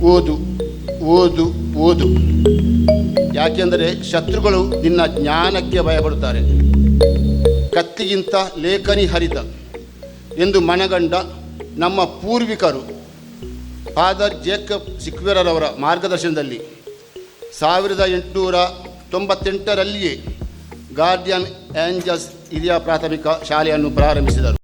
ಓದು ಓದು ಓದು. ಯಾಕೆಂದರೆ ಶತ್ರುಗಳು ನಿನ್ನ ಜ್ಞಾನಕ್ಕೆ ಭಯಪಡುತ್ತಾರೆ. ಕತ್ತಿಗಿಂತ ಲೇಖನಿ ಹರಿತ ಎಂದು ಮನಗಂಡ ನಮ್ಮ ಪೂರ್ವಿಕರು ಫಾದರ್ ಜೇಕಬ್ ಸಿಕ್ವೆರರವರ ಮಾರ್ಗದರ್ಶನದಲ್ಲಿ ಸಾವಿರದ ಎಂಟುನೂರ ತೊಂಬತ್ತೆಂಟರಲ್ಲಿಯೇ ಗಾರ್ಡಿಯನ್ ಆ್ಯಂಜಸ್ ಹಿರಿಯ ಪ್ರಾಥಮಿಕ ಶಾಲೆಯನ್ನು ಪ್ರಾರಂಭಿಸಿದರು.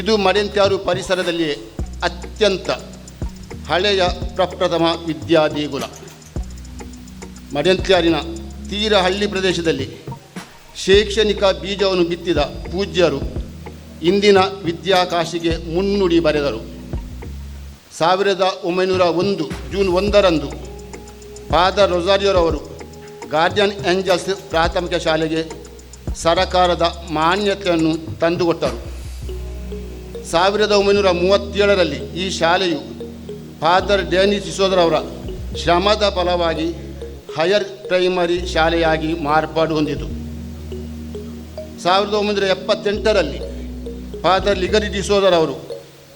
ಇದು ಮಡೆಂತ್ಯಾರು ಪರಿಸರದಲ್ಲಿ ಅತ್ಯಂತ ಹಳೆಯ ಪ್ರಪ್ರಥಮ ವಿದ್ಯಾ ದೇಗುಲ ಮಡೆಂತ್ಯಾರಿನ ತೀರ ಹಳ್ಳಿ ಪ್ರದೇಶದಲ್ಲಿ ಶೈಕ್ಷಣಿಕ ಬೀಜವನ್ನು ಬಿತ್ತಿದ ಪೂಜ್ಯರು ಇಂದಿನ ವಿದ್ಯಾಕಾಶಿಗೆ ಮುನ್ನುಡಿ ಬರೆದರು. ಸಾವಿರದ ಒಂಬೈನೂರ ಒಂದು ಜೂನ್ ಒಂದರಂದು ಫಾದರ್ ರೊಜಾರಿಯೋರವರು ಗಾರ್ಡಿಯನ್ ಏಂಜಲ್ಸ್ ಪ್ರಾಥಮಿಕ ಶಾಲೆಗೆ ಸರಕಾರದ ಮಾನ್ಯತೆಯನ್ನು ತಂದುಕೊಟ್ಟರು. ಸಾವಿರದ ಒಂಬೈನೂರ ಮೂವತ್ತೇಳರಲ್ಲಿ ಈ ಶಾಲೆಯು ಫಾದರ್ ಡ್ಯಾನಿ ಸಿಸೋದರವರ ಶ್ರಮದ ಫಲವಾಗಿ ಹೈಯರ್ ಪ್ರೈಮರಿ ಶಾಲೆಯಾಗಿ ಮಾರ್ಪಾಡು ಹೊಂದಿತು. ಸಾವಿರದ ಒಂಬೈನೂರ ಎಪ್ಪತ್ತೆಂಟರಲ್ಲಿ ಫಾದರ್ ಲಿಗರಿ ಡಿಸೋದರವರು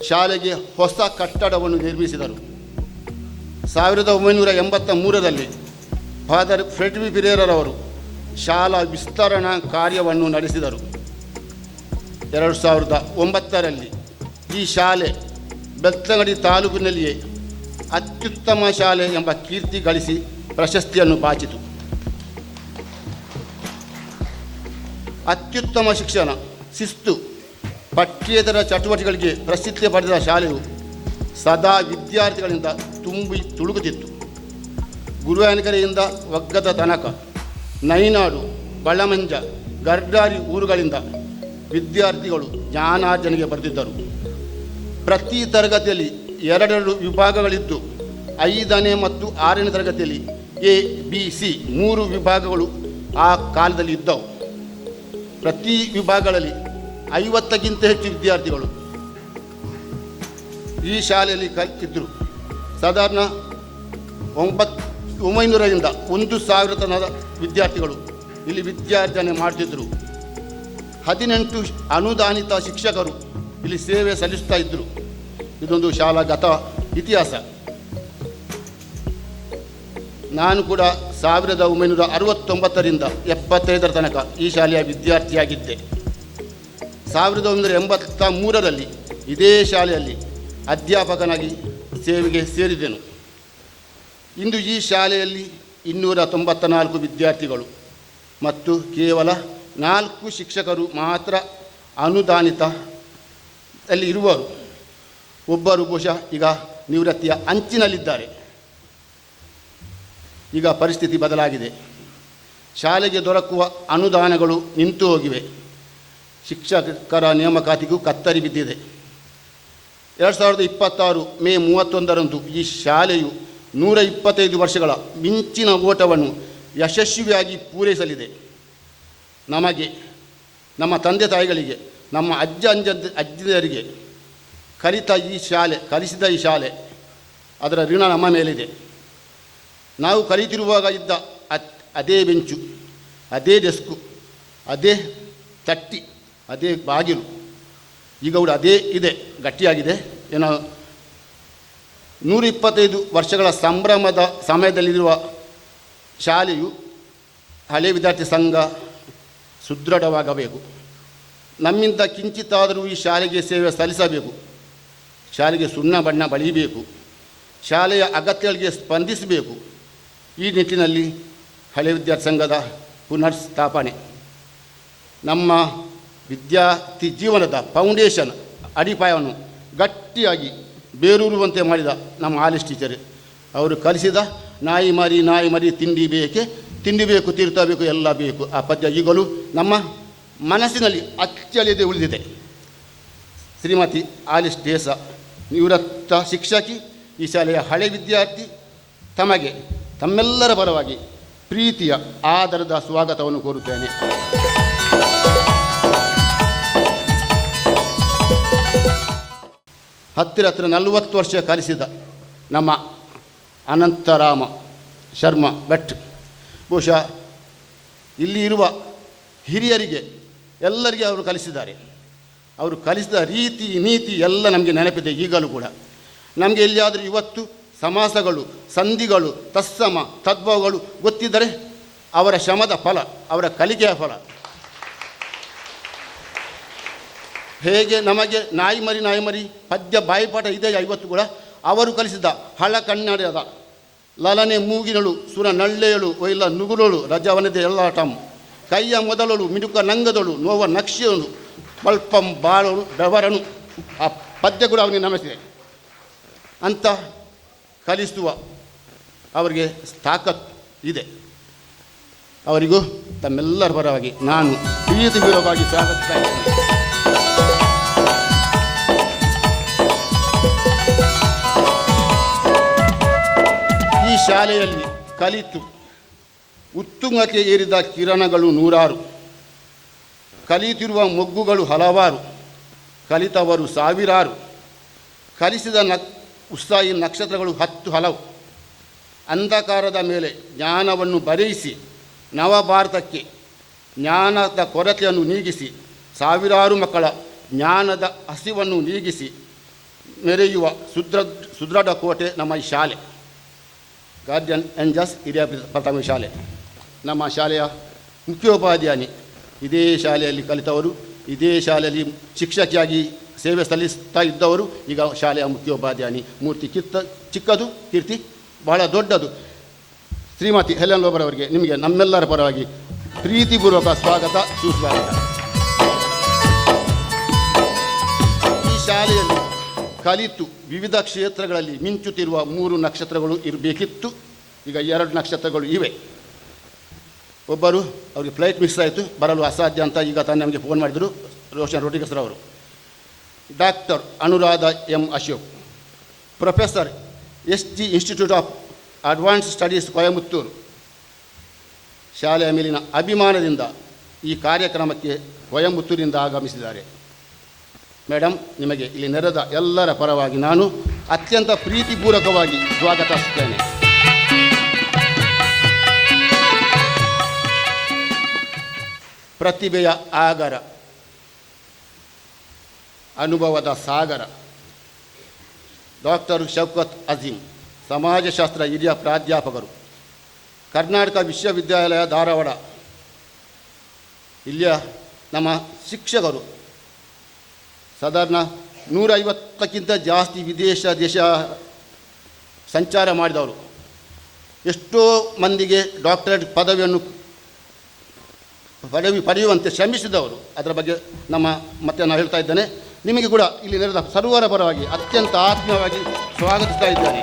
ಶಾಲೆಗೆ ಹೊಸ ಕಟ್ಟಡವನ್ನು ನಿರ್ಮಿಸಿದರು. ಸಾವಿರದ ಒಂಬೈನೂರ ಎಂಬತ್ತ ಮೂರರಲ್ಲಿ ಫಾದರ್ ಫ್ರೆಡ್ವಿ ಬಿರೇರರವರು ಶಾಲಾ ವಿಸ್ತರಣಾ ಕಾರ್ಯವನ್ನು ನಡೆಸಿದರು. ಎರಡು ಸಾವಿರದ ಒಂಬತ್ತರಲ್ಲಿ ಈ ಶಾಲೆ ಬೆತ್ತಂಗಡಿ ತಾಲೂಕಿನಲ್ಲಿಯೇ ಅತ್ಯುತ್ತಮ ಶಾಲೆ ಎಂಬ ಕೀರ್ತಿ ಗಳಿಸಿ ಪ್ರಶಸ್ತಿಯನ್ನು ಬಾಚಿತು. ಅತ್ಯುತ್ತಮ ಶಿಕ್ಷಣ, ಶಿಸ್ತು, ಪಠ್ಯೇತರ ಚಟುವಟಿಕೆಗಳಿಗೆ ಪ್ರಸಿದ್ಧಿ ಪಡೆದ ಶಾಲೆಯು ಸದಾ ವಿದ್ಯಾರ್ಥಿಗಳಿಂದ ತುಂಬಿ ತುಳುಕುತ್ತಿತ್ತು. ಗುರುವಾನಕೆರೆಯಿಂದ ಒಗ್ಗದ ತನಕ, ನೈನಾಡು ಬಳಮಂಜ ಗರ್ಡಾರಿ ಊರುಗಳಿಂದ ವಿದ್ಯಾರ್ಥಿಗಳು ಜ್ಞಾನಾರ್ಜನೆಗೆ ಬರೆದಿದ್ದರು ಪ್ರತಿ ತರಗತಿಯಲ್ಲಿ ಎರಡೆರಡು ವಿಭಾಗಗಳಿದ್ದು ಐದನೇ ಮತ್ತು ಆರನೇ ತರಗತಿಯಲ್ಲಿ ಎ, ಬಿ, ಸಿ ಮೂರು ವಿಭಾಗಗಳು ಆ ಕಾಲದಲ್ಲಿ ಇದ್ದವು. ಪ್ರತಿ ವಿಭಾಗಗಳಲ್ಲಿ ಐವತ್ತಕ್ಕಿಂತ ಹೆಚ್ಚು ವಿದ್ಯಾರ್ಥಿಗಳು ಈ ಶಾಲೆಯಲ್ಲಿ ಕಲಿತಿದ್ದರು ಸಾಧಾರಣ ಒಂಬತ್ತು ಒಂಬೈನೂರರಿಂದ ಒಂದು ಸಾವಿರ ತನದ ವಿದ್ಯಾರ್ಥಿಗಳು ಇಲ್ಲಿ ವಿದ್ಯಾರ್ಜನೆ ಮಾಡ್ತಿದ್ದರು ಹದಿನೆಂಟು ಅನುದಾನಿತ ಶಿಕ್ಷಕರು ಇಲ್ಲಿ ಸೇವೆ ಸಲ್ಲಿಸ್ತಾ ಇದ್ದರು ಇದೊಂದು ಶಾಲಾ ಗತ ಇತಿಹಾಸ. ನಾನು ಕೂಡ ಸಾವಿರದ ಒಂಬೈನೂರ ಅರವತ್ತೊಂಬತ್ತರಿಂದ ಎಪ್ಪತ್ತೈದರ ತನಕ ಈ ಶಾಲೆಯ ವಿದ್ಯಾರ್ಥಿಯಾಗಿದ್ದೆ. ಸಾವಿರದ ಒಂಬೈನೂರ ಎಂಬತ್ತ ಮೂರರಲ್ಲಿ ಇದೇ ಶಾಲೆಯಲ್ಲಿ ಅಧ್ಯಾಪಕನಾಗಿ ಸೇವೆಗೆ ಸೇರಿದೆನು. ಇಂದು ಈ ಶಾಲೆಯಲ್ಲಿ ಇನ್ನೂರ ತೊಂಬತ್ತ ನಾಲ್ಕು ವಿದ್ಯಾರ್ಥಿಗಳು ಮತ್ತು ಕೇವಲ ನಾಲ್ಕು ಶಿಕ್ಷಕರು ಮಾತ್ರ ಅನುದಾನಿತ ಅಲ್ಲಿ ಇರುವವರು, ಒಬ್ಬರು ಬಹುಶಃ ಈಗ ನಿವೃತ್ತಿಯ ಅಂಚಿನಲ್ಲಿದ್ದಾರೆ. ಈಗ ಪರಿಸ್ಥಿತಿ ಬದಲಾಗಿದೆ. ಶಾಲೆಗೆ ದೊರಕುವ ಅನುದಾನಗಳು ನಿಂತು ಹೋಗಿವೆ. ಶಿಕ್ಷಕರ ನೇಮಕಾತಿಗೂ ಕತ್ತರಿ ಬಿದ್ದಿದೆ. ಎರಡು ಸಾವಿರದ ಇಪ್ಪತ್ತಾರು ಮೇ ಮೂವತ್ತೊಂದರಂದು ಈ ಶಾಲೆಯು ನೂರ ಇಪ್ಪತ್ತೈದು ವರ್ಷಗಳ ಮಿಂಚಿನ ಓಟವನ್ನು ಯಶಸ್ವಿಯಾಗಿ ಪೂರೈಸಲಿದೆ. ನಮಗೆ, ನಮ್ಮ ತಂದೆ ತಾಯಿಗಳಿಗೆ ನಮ್ಮ ಅಜ್ಜ ಅಂಜ ಅಜ್ಜಿಯರಿಗೆ ಕಲಿತ ಈ ಶಾಲೆ, ಕಲಿಸಿದ ಈ ಶಾಲೆ, ಅದರ ಋಣ ನಮ್ಮ ಮೇಲಿದೆ. ನಾವು ಕಲಿತಿರುವಾಗ ಇದ್ದ ಅದೇ ಬೆಂಚು, ಅದೇ ಡೆಸ್ಕು, ಅದೇ ತಟ್ಟಿ, ಅದೇ ಬಾಗಿಲು, ಈಗ ಕೂಡ ಅದೇ ಇದೆ, ಗಟ್ಟಿಯಾಗಿದೆ. ಏನೋ ನೂರ ಇಪ್ಪತ್ತೈದು ವರ್ಷಗಳ ಸಂಭ್ರಮದ ಸಮಯದಲ್ಲಿರುವ ಶಾಲೆಯು ಹಳೆ ವಿದ್ಯಾರ್ಥಿ ಸಂಘ ಸುದೃಢವಾಗಬೇಕು. ನಮ್ಮಿಂದ ಕಿಂಚಿತ್ತಾದರೂ ಈ ಶಾಲೆಗೆ ಸೇವೆ ಸಲ್ಲಿಸಬೇಕು. ಶಾಲೆಗೆ ಸುಣ್ಣ ಬಣ್ಣ ಬಳಿಯಬೇಕು ಶಾಲೆಯ ಅಗತ್ಯಗಳಿಗೆ ಸ್ಪಂದಿಸಬೇಕು. ಈ ನಿಟ್ಟಿನಲ್ಲಿ ಹಳೆ ವಿದ್ಯಾರ್ಥಿ ಸಂಘದ ಪುನರ್ಸ್ಥಾಪನೆ. ನಮ್ಮ ವಿದ್ಯಾರ್ಥಿ ಜೀವನದ ಫೌಂಡೇಶನ್ ಅಡಿಪಾಯವನ್ನು ಗಟ್ಟಿಯಾಗಿ ಬೇರೂರುವಂತೆ ಮಾಡಿದ ನಮ್ಮ ಆಲಿಸ್ ಟೀಚರ್. ಅವರು ಕಲಿಸಿದ ನಾಯಿ ಮರಿ ನಾಯಿ ಮರಿ ತಿಂಡಿ ಬೇಕೆ, ತಿಂಡಿ ಬೇಕು, ತೀರ್ಥ ಬೇಕು, ಎಲ್ಲ ಬೇಕು. ಆ ಪದ್ಯ ಈಗಲೂ ನಮ್ಮ ಮನಸ್ಸಿನಲ್ಲಿ ಅಚ್ಚಳಿಯದೆ ಉಳಿದಿದೆ. ಶ್ರೀಮತಿ ಆಲಿಸ್ ದೇಸ ನಿವೃತ್ತ ಶಿಕ್ಷಕಿ, ಈ ಶಾಲೆಯ ಹಳೆ ವಿದ್ಯಾರ್ಥಿ, ತಮಗೆ ತಮ್ಮೆಲ್ಲರ ಪರವಾಗಿ ಪ್ರೀತಿಯ ಆಧಾರದ ಸ್ವಾಗತವನ್ನು ಕೋರುತ್ತೇನೆ. ಹತ್ತಿರ ಹತ್ತಿರ ನಲವತ್ತು ವರ್ಷ ಕಲಿಸಿದ ನಮ್ಮ ಅನಂತರಾಮ ಶರ್ಮಾ ಭಟ್, ಬಹುಶಃ ಇಲ್ಲಿ ಇರುವ ಹಿರಿಯರಿಗೆ ಎಲ್ಲರಿಗೆ ಅವರು ಕಲಿಸಿದ್ದಾರೆ. ಅವರು ಕಲಿಸಿದ ರೀತಿ, ನೀತಿ ಎಲ್ಲ ನಮಗೆ ನೆನಪಿದೆ ಈಗಲೂ ಕೂಡ. ನಮಗೆ ಎಲ್ಲಿಯಾದರೂ ಇವತ್ತು ಸಮಾಸಗಳು, ಸಂಧಿಗಳು, ತತ್ಸಮ, ತದ್ಭವಗಳು ಗೊತ್ತಿದ್ದರೆ ಅವರ ಶ್ರಮದ ಫಲ, ಅವರ ಕಲಿಕೆಯ ಫಲ. ಹೇಗೆ ನಮಗೆ ನಾಯಿ ಮರಿ ಪದ್ಯ, ಬಾಯಿಪಾಠ ಇದೆ ಇವತ್ತು ಕೂಡ? ಅವರು ಕಲಿಸಿದ ಹಳ ಕನ್ನಡದ ಲಲನೆ, ಮೂಗಿನಳು ಸುರ ನಳ್ಳೆಯಳು ಒಯ್ಲ ನುಗುಲಳು ರಜವನದೆ, ಎಲ್ಲಾಟಂ. ಕೈಯ ಮೊದಲಳು ಮಿಡುಕ ನಂಗದಳು, ನೋವ ನಕ್ಷಿಯನು ಬಲ್ಪಂ ಬಾಳಳು ಬೆವರನು. ಆ ಪದ್ಯ ಕೂಡ ಅವನಿಗೆ ನಮಿಸಿದೆ. ಅಂತ ಕಲಿಸುವ ಅವರಿಗೆ ತಾಕತ್ ಇದೆ. ಅವರಿಗೂ ತಮ್ಮೆಲ್ಲರ ಪರವಾಗಿ ನಾನು ಪ್ರೀತಿ ಸ್ವಾಗತಿಸ್ತಾ ಇದ್ದೇನೆ. ಈ ಶಾಲೆಯಲ್ಲಿ ಕಲಿತು ಉತ್ತುಂಗಕ್ಕೆ ಏರಿದ ಕಿರಣಗಳು ನೂರಾರು. ಕಲಿತಿರುವ ಮೊಗ್ಗುಗಳು ಹಲವಾರು. ಕಲಿತವರು ಸಾವಿರಾರು. ಕಲಿಸಿದ ನ ಉತ್ಸಾಹಿ ನಕ್ಷತ್ರಗಳು ಹತ್ತು ಹಲವು. ಅಂಧಕಾರದ ಮೇಲೆ ಜ್ಞಾನವನ್ನು ಬರೆಯಿಸಿ ನವಭಾರತಕ್ಕೆ, ಜ್ಞಾನದ ಕೊರತೆಯನ್ನು ನೀಗಿಸಿ ಸಾವಿರಾರು ಮಕ್ಕಳ ಜ್ಞಾನದ ಹಸಿವನ್ನು ನೀಗಿಸಿ ಮೆರೆಯುವ ಸುದೃಢ ಸುದೃಢ ಕೋಟೆ ನಮ್ಮ ಈ ಶಾಲೆ. ಗಾರ್ಡಿಯನ್ ಎಂಜಸ್ ಹಿರಿಯ ಪ್ರಥಮ ಶಾಲೆ ನಮ್ಮ ಶಾಲೆಯ ಮುಖ್ಯೋಪಾಧ್ಯಾಯನಿ ಇದೇ ಶಾಲೆಯಲ್ಲಿ ಕಲಿತವರು, ಇದೇ ಶಾಲೆಯಲ್ಲಿ ಶಿಕ್ಷಕಿಯಾಗಿ ಸೇವೆ ಸಲ್ಲಿಸ್ತಾ ಇದ್ದವರು ಈಗ ಶಾಲೆಯ ಮುಖ್ಯೋಪಾಧ್ಯಾಯಿ. ಮೂರ್ತಿ ಕಿತ್ತ ಚಿಕ್ಕದು, ಕೀರ್ತಿ ಬಹಳ ದೊಡ್ಡದು. ಶ್ರೀಮತಿ ಹೆಲನ್ ಅವರಿಗೆ ನಿಮಗೆ ನಮ್ಮೆಲ್ಲರ ಪರವಾಗಿ ಪ್ರೀತಿಪೂರ್ವಕ ಸ್ವಾಗತ, ಸುಸ್ವಾಗತ. ಈ ಶಾಲೆಯಲ್ಲಿ ಕಲಿತು ವಿವಿಧ ಕ್ಷೇತ್ರಗಳಲ್ಲಿ ಮಿಂಚುತ್ತಿರುವ ಮೂರು ನಕ್ಷತ್ರಗಳು ಇರಬೇಕಿತ್ತು. ಈಗ ಎರಡು ನಕ್ಷತ್ರಗಳು ಇವೆ. ಒಬ್ಬರು ಅವರಿಗೆ ಫ್ಲೈಟ್ ಮಿಸ್ ಆಯಿತು, ಬರಲು ಅಸಾಧ್ಯ ಅಂತ ಈಗ ತಾನೇ ನಮಗೆ ಫೋನ್ ಮಾಡಿದರು ರೋಷನ್ ರೋಟಿಗಸ್ರ ಅವರು doctor Anuradha M Ashok. Professor S G institute of advance studies Coimbatore. ಶಾಲೆಯ ಮೇಲಿನ ಅಭಿಮಾನದಿಂದ ಈ ಕಾರ್ಯಕ್ರಮಕ್ಕೆ ಕೊಯಮತ್ತೂರಿನಿಂದ ಆಗಮಿಸಿದ್ದಾರೆ. ಮೇಡಮ್ ನಿಮಗೆ ಇಲ್ಲಿ ನೆರೆದ ಎಲ್ಲರ ಪರವಾಗಿ ನಾನು ಅತ್ಯಂತ ಪ್ರೀತಿಪೂರ್ವಕವಾಗಿ ಸ್ವಾಗತಿಸುತ್ತೇನೆ ಪ್ರತಿಭೆಯ ಆಗರ, ಅನುಭವದ ಸಾಗರ. ಡಾಕ್ಟರ್ ಶೌಕತ್ ಅಜೀಂ, ಸಮಾಜಶಾಸ್ತ್ರ ಹಿರಿಯ ಪ್ರಾಧ್ಯಾಪಕರು, ಕರ್ನಾಟಕ ವಿಶ್ವವಿದ್ಯಾಲಯ ಧಾರವಾಡ. ಇಲ್ಲಿಯ ನಮ್ಮ ಶಿಕ್ಷಕರು ಸಾಧಾರಣ ನೂರೈವತ್ತಕ್ಕಿಂತ ಜಾಸ್ತಿ ವಿದೇಶ, ದೇಶ ಸಂಚಾರ ಮಾಡಿದವರು. ಎಷ್ಟೋ ಮಂದಿಗೆ ಡಾಕ್ಟರೇಟ್ ಪದವಿಯನ್ನು ಪದವಿ ಪಡೆಯುವಂತೆ ಶ್ರಮಿಸಿದವರು. ಅದರ ಬಗ್ಗೆ ನಮ್ಮ ಮತ್ತೆ ನಾನು ಹೇಳ್ತಾ ಇದ್ದೇನೆ. ನಿಮಗೆ ಕೂಡ ಇಲ್ಲಿ ನೆರೆದ ಸರ್ವರ ಪರವಾಗಿ ಅತ್ಯಂತ ಆತ್ಮೀಯವಾಗಿ ಸ್ವಾಗತಿಸ್ತಾ ಇದ್ದೇನೆ.